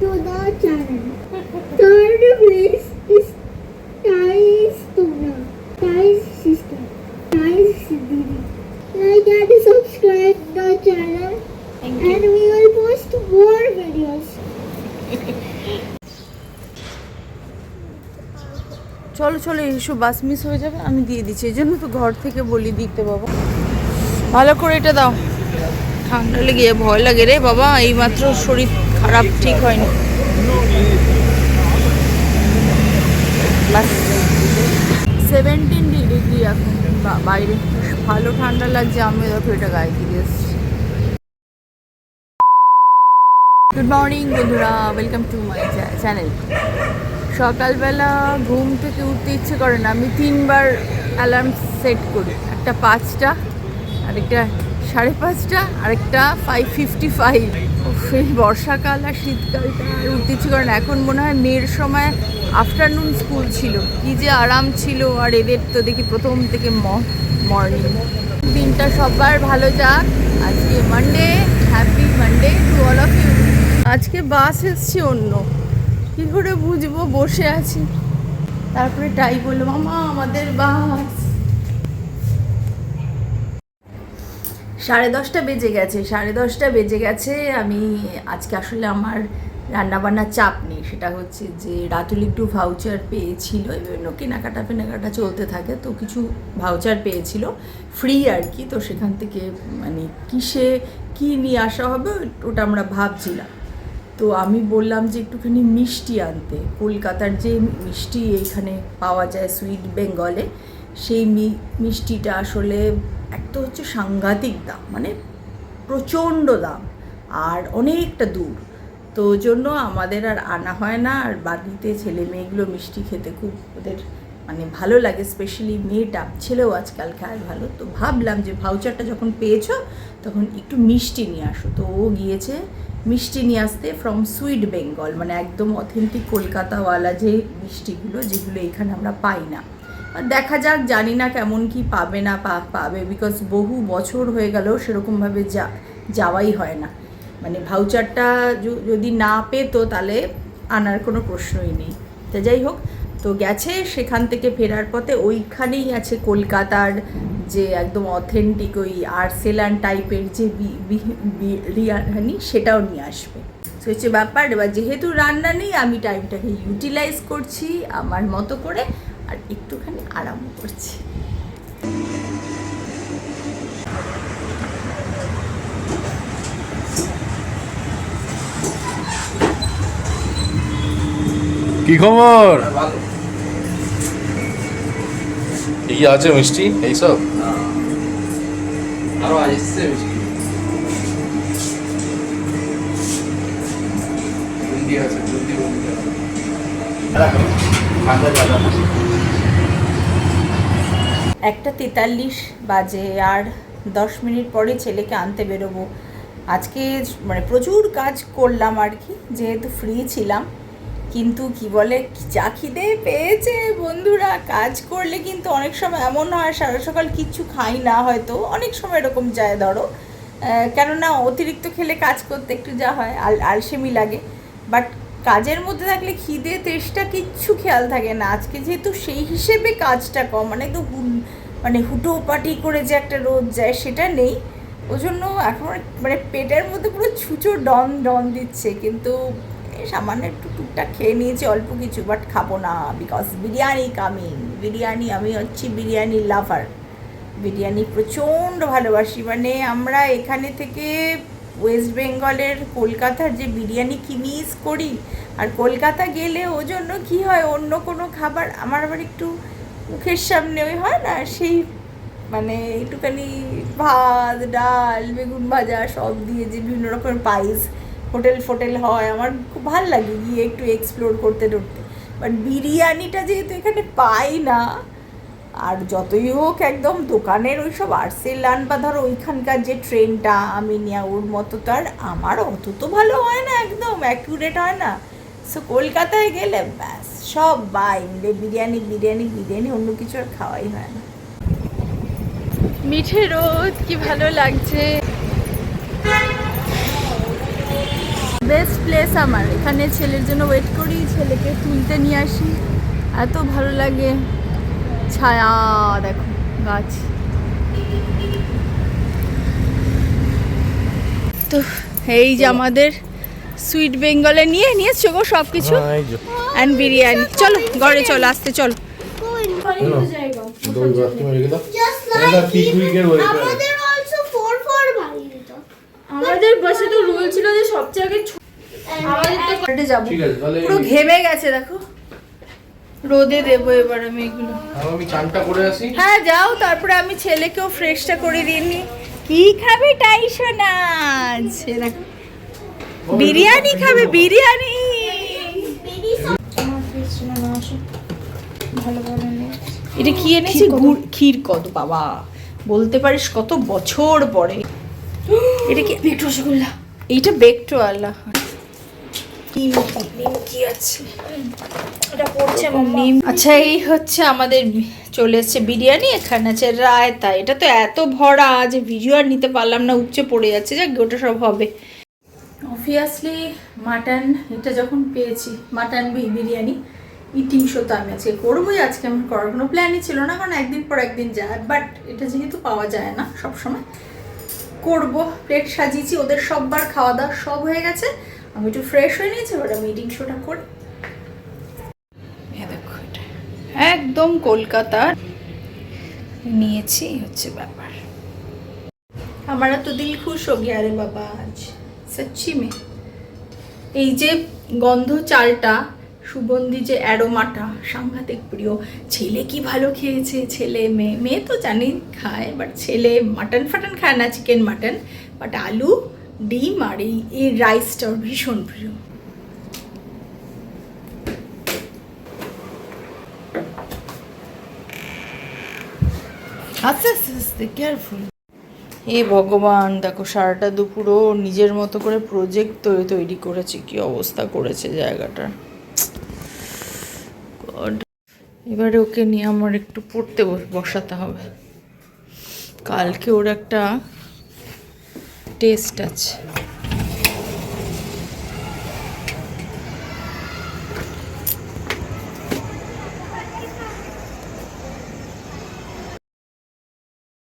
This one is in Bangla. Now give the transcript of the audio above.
to the channel. Third place is Tai's Tuna, Tai's sister, Tai's Didi. Like and subscribe the channel and we will post more videos. চলো চলো এসো বাস মিস হয়ে যাবে আমি দিয়ে দিচ্ছি এই জন্য তো ঘর থেকে বলি দিতে বাবা ভালো করে এটা দাও ঠান্ডা লেগে ভয় লাগে রে বাবা এইমাত্র শরীর খারাপ ঠিক হয়নি। বাস। সেভেন্টিন ডিগ্রি এখন বাইরে। ভালো ঠান্ডা লাগছে আমি দেখো এটা গায়ে দিয়ে এসেছি। গুড মর্নিং বন্ধুরা ওয়েলকাম টু মাই চ্যানেল সকালবেলা ঘুম থেকে উঠতে ইচ্ছে করে না, আমি তিনবার অ্যালার্ম সেট করি। একটা পাঁচটা আরেকটা সাড়ে পাঁচটা, আরেকটা ফাইভ ফিফটি ফাইভ সেই বর্ষাকাল আর শীতকালটা আর উঠতে ইচ্ছে করে না। এখন মনে হয় মেয়ের সময় আফটারনুন স্কুল ছিল। কি যে আরাম ছিল, আর এদের তো দেখি প্রথম থেকে মর্নিং দিনটা সবার ভালো যাক। আজকে Monday happy Monday to all of you আজকে বাস এসছে অন্য। কী করে বুঝব? বসে আছি। তারপরে টাই বলল, মামা, আমাদের বাস সাড়ে দশটা বেজে গেছে, সাড়ে দশটা বেজে গেছে, আমি আজকে আসলে আমার রান্নাবান্নার চাপ নেই, সেটা হচ্ছে যে রাতুল একটু ভাউচার পেয়েছিল বিভিন্ন কেনাকাটা ফেনাকাটা চলতে থাকে, তো কিছু ভাউচার পেয়েছিল ফ্রি আর কি, তো সেখান থেকে মানে কিসে কি নিয়ে আসা হবে ওটা আমরা ভাবছিলাম। তো আমি বললাম যে একটুখানি মিষ্টি আনতে, কলকাতার যে মিষ্টি এইখানে পাওয়া যায় সুইট বেঙ্গলে, সেই মিষ্টিটা আসলে এক তো হচ্ছে সাংঘাতিক দাম মানে প্রচণ্ড দাম আর অনেকটা দূর। তো জন্য আমাদের আর আনা হয় না, আর বাড়িতে ছেলে মেয়েগুলো মিষ্টি খেতে খুব ওদের মানে ভালো লাগে স্পেশালি মেয়েটা ছেলেও আজকাল খায় ভালো। তো ভাবলাম যে ভাউচারটা যখন পেয়েছ, তখন একটু মিষ্টি নিয়ে আসো। তো ও গিয়েছে মিষ্টি নিয়ে আসতে ফ্রম সুইট বেঙ্গল মানে একদম অথেন্টিক কলকাতাওয়ালা যে মিষ্টিগুলো, যেগুলো এখানে আমরা পাই না। দেখা যাক, জানি না কেমন কি পাবে না পাবে বিকজ বহু বছর হয়ে গেলেও সেরকমভাবে যা, যাওয়াই হয় না। মানে ভাউচারটা যদি না পেতো তাহলে আনার কোনো প্রশ্নই নেই। তো যাই হোক, তো গেছে সেখান থেকে ফেরার পথে ওইখানেই আছে কলকাতার যে একদম অথেন্টিক ওই আর্সেলান টাইপের যে বিরিয়ানি, সেটাও নিয়ে আসবে। তো হচ্ছে ব্যাপার, এবার যেহেতু রান্না নেই, আমি টাইমটাকে ইউটিলাইজ করছি আমার মতো করে। আর একটুখানি আরাম করছি। কি খবর? কি কি আছে মিষ্টি এইসব আরও আজ এসছে মিষ্টি। আছে ঠান্ডা আছে একটা তেতাল্লিশ বাজে আর দশ মিনিট পরে ছেলেকে আনতে বেরোবো। আজকে মানে প্রচুর কাজ করলাম আর কি, যেহেতু ফ্রি ছিলাম। কিন্তু কি বলে যা খিদে পেয়েছে বন্ধুরা, কাজ করলে কিন্তু অনেক সময় এমন হয়, সারা সকাল কিচ্ছু খাই না হয়তো, অনেক সময় এরকম যায় ধরো। কেননা অতিরিক্ত খেলে কাজ করতে একটু যা হয়, আল, আলসেমি লাগে। বাট কাজের মধ্যে থাকলে খিদে, তেষ্টা কিচ্ছু খেয়াল থাকে না। আজকে যেহেতু সেই হিসেবে কাজটা কম মানে তো মানে হুটো পাটি করে যে একটা রোদ যায় সেটা নেই। ওই জন্য এখন মানে পেটের মধ্যে পুরো ছুঁচো ডন ডন দিচ্ছে। কিন্তু সামান্য একটু টুকটাক খেয়ে নিয়েছি, অল্প কিছু বাট খাব না বিকজ বিরিয়ানি কামিং বিরিয়ানি, আমি হচ্ছি বিরিয়ানি লাভার বিরিয়ানি প্রচণ্ড ভালোবাসি। মানে আমরা এখানে থেকে ওয়েস্ট বেঙ্গলের কলকাতার যে বিরিয়ানি কি মিস করি? আর কলকাতা গেলে ও জন্য কি হয়? অন্য কোনো খাবার আমার আবার একটু মুখের সামনে ওই হয় না? সেই মানে একটুখানি ভাত, ডাল, বেগুন ভাজা সব দিয়ে যে বিভিন্ন রকমের পাইস হোটেল ফোটেল হয়, আমার খুব ভালো লাগে গিয়ে একটু এক্সপ্লোর করতে করতে বাট বিরিয়ানিটা যেহেতু এখানে পাই না আর যতই হোক একদম দোকানের ওই সব আর্সেলান বা ধরো ওইখানকার যে ট্রেনটা আমি নিয়ে ওর মতো তো আর আমার অত তো ভালো হয় না একদম অ্যাকুরেট হয় না। সো কলকাতায় গেলে ব্যাস সব বাই মিলে বিরিয়ানি বিরিয়ানি বিরিয়ানি অন্য কিছু আর খাওয়াই হয় না। মিঠে রোদ কি ভালো লাগছে। বেস্ট প্লেস আমার। এখানে ছেলের জন্য ওয়েট করি ছেলেকে তুলতে নিয়ে আসি। এত ভালো লাগে। ছায়া দেখো গাছ। তো এই যে আমাদের সুইট বেঙ্গলে নিয়ে নিয়েছো গো সব কিছু অ্যান্ড বিরিয়ানি চলো ঘরে চলো আসতে চলো। আমাদের also four four বাড়ি দিত। আমাদের বাসে তো রুল ছিল যে সবচেয়ে আগে আমাদের তো ঘাটে যাব। ঠিক আছে তাহলে পুরো ঘেমে গেছে দেখো। রোদে দেবো এবার আমি এগুলো। আমি চানটা করে আসি। হ্যাঁ যাও তারপরে আমি ছেলেকেও ফ্রেশটা করে দিয়ে নি কি খাবে টাইশো না দেখো। বিরিয়ানি খাবে বিরিয়ানি! এটা কি এনেছি গুড় ক্ষীর কত বাবা। বলতে পারিস কত বছর পরে। এটা কি? বেকড রসগোল্লা এইটা বেকড আল্লাহ আচ্ছা এই হচ্ছে আমাদের চলে এসছে বিরিয়ানি এখানে আছে রায়তা। এটা তো এত ভরা যে ভিডিও আর নিতে পারলাম না উপচে পড়ে যাচ্ছে। যাক ওটা সব হবে। অবভিয়াসলি মাটন এটা যখন পেয়েছি মাটন বিরিয়ানি ইটিং শো তো আমি আজকে করবোই আজকে আমার করার কোনো প্ল্যানই ছিল না কারণ একদিন পর একদিন যায়। বাট এটা যেহেতু পাওয়া যায় না সব সময় করব। প্লেট সাজিয়েছি ওদের সববার খাওয়া দাওয়া সব হয়ে গেছে। আমি একটু ফ্রেশ হয়ে নিয়েছি ওটা মিটিং শোটা করে। একদম কলকাতার। নিয়েছি হচ্ছে ব্যাপার। আমার তো দিল খুশ হো আরে বাবা আজ। সচ্ছি মে এই যে গন্ধ চালটা সুগন্ধি যে অ্যারোমাটা সাংঘাতিক প্রিয়। ছেলে কি ভালো খেয়েছে ছেলে মেয়ে। মেয়ে তো জানি খায় বাট ছেলে মাটন ফাটন খায় না চিকেন মাটন বাট আলু ডিম আর এই রাইসটা ভীষণ প্রিয়। আস্তে কেয়ারফুল এ ভগবান, দেখো সারাটা দুপুরও নিজের মতো করে প্রজেক্ট তৈরি তৈরি করেছে, কি অবস্থা করেছে জায়গাটা। এবারে ওকে নিয়ে আমার একটু পড়তে বসাতে হবে। কালকে ওর একটা টেস্ট আছে।